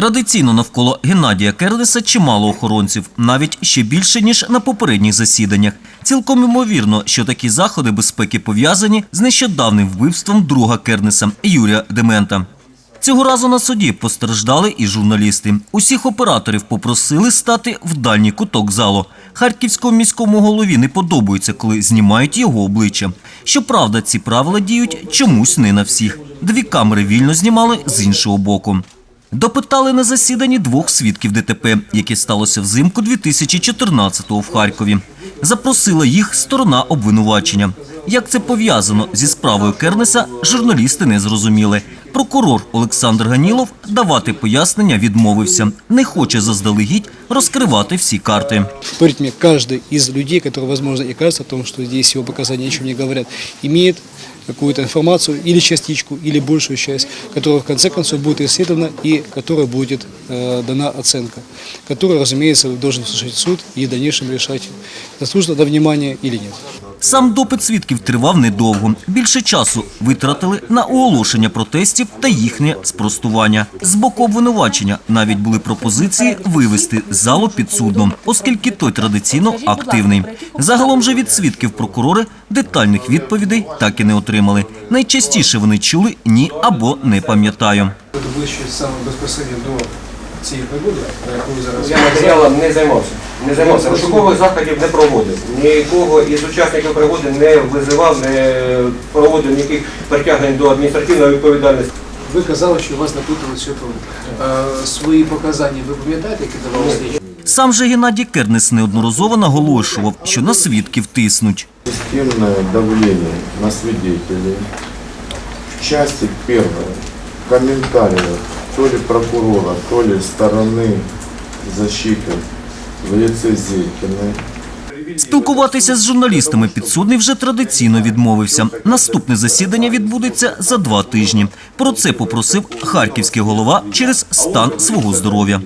Традиційно навколо Геннадія Кернеса чимало охоронців, навіть ще більше, ніж на попередніх засіданнях. Цілком ймовірно, що такі заходи безпеки пов'язані з нещодавним вбивством друга Кернеса Юрія Демента. Цього разу на суді постраждали і журналісти. Усіх операторів попросили стати в дальній куток залу. Харківському міському голові не подобається, коли знімають його обличчя. Щоправда, ці правила діють чомусь не на всіх. Дві камери вільно знімали з іншого боку. Допитали на засіданні двох свідків ДТП, яке сталося взимку 2014-го в Харкові. Запросила їх сторона обвинувачення. Як це пов'язано зі справою Кернеса, журналісти не зрозуміли. Прокурор Олександр Ганілов давати пояснення відмовився. Не хоче заздалегідь розкривати всі карти. Поверьте мне, каждый из людей, который, возможно, и кажется о том, что здесь его показания не говорят, имеет какую-то информацию или частичку, или большую часть, которая в конце концов будет исследована и которой будет э, дана оценка, которую, разумеется, должен слушать суд и в дальнейшем решать, заслужено до внимания или нет. Сам допит свідків тривав недовго. Більше часу витратили на оголошення протестів та їхнє спростування. З боку обвинувачення навіть були пропозиції вивести залу підсудно, оскільки той традиційно активний. Загалом же від свідків прокурори детальних відповідей так і не отримали. Найчастіше вони чули ні або не пам'ятаю. Це ближче саме безпосередньо до цієї пригоди, про яку ви зараз Я матеріалом не займався. Не займався. Розшукових заходів не проводив. Нікого із учасників пригоди не визивав, не проводив ніяких притягнень до адміністративної відповідальності. Ви казали, що вас напитали все Е, Свої показання ви пам'ятаєте, які давали слідчі? Сам же Геннадій Кернес неодноразово наголошував, що на свідків тиснуть. Системное давление на свидетелей. В части первой комментариев то ли прокурора, то ли стороны защиты в лице Зелькиной. Спілкуватися з журналістами підсудний вже традиційно відмовився. Наступне засідання відбудеться за два тижні. Про це попросив харківський голова через стан свого здоров'я.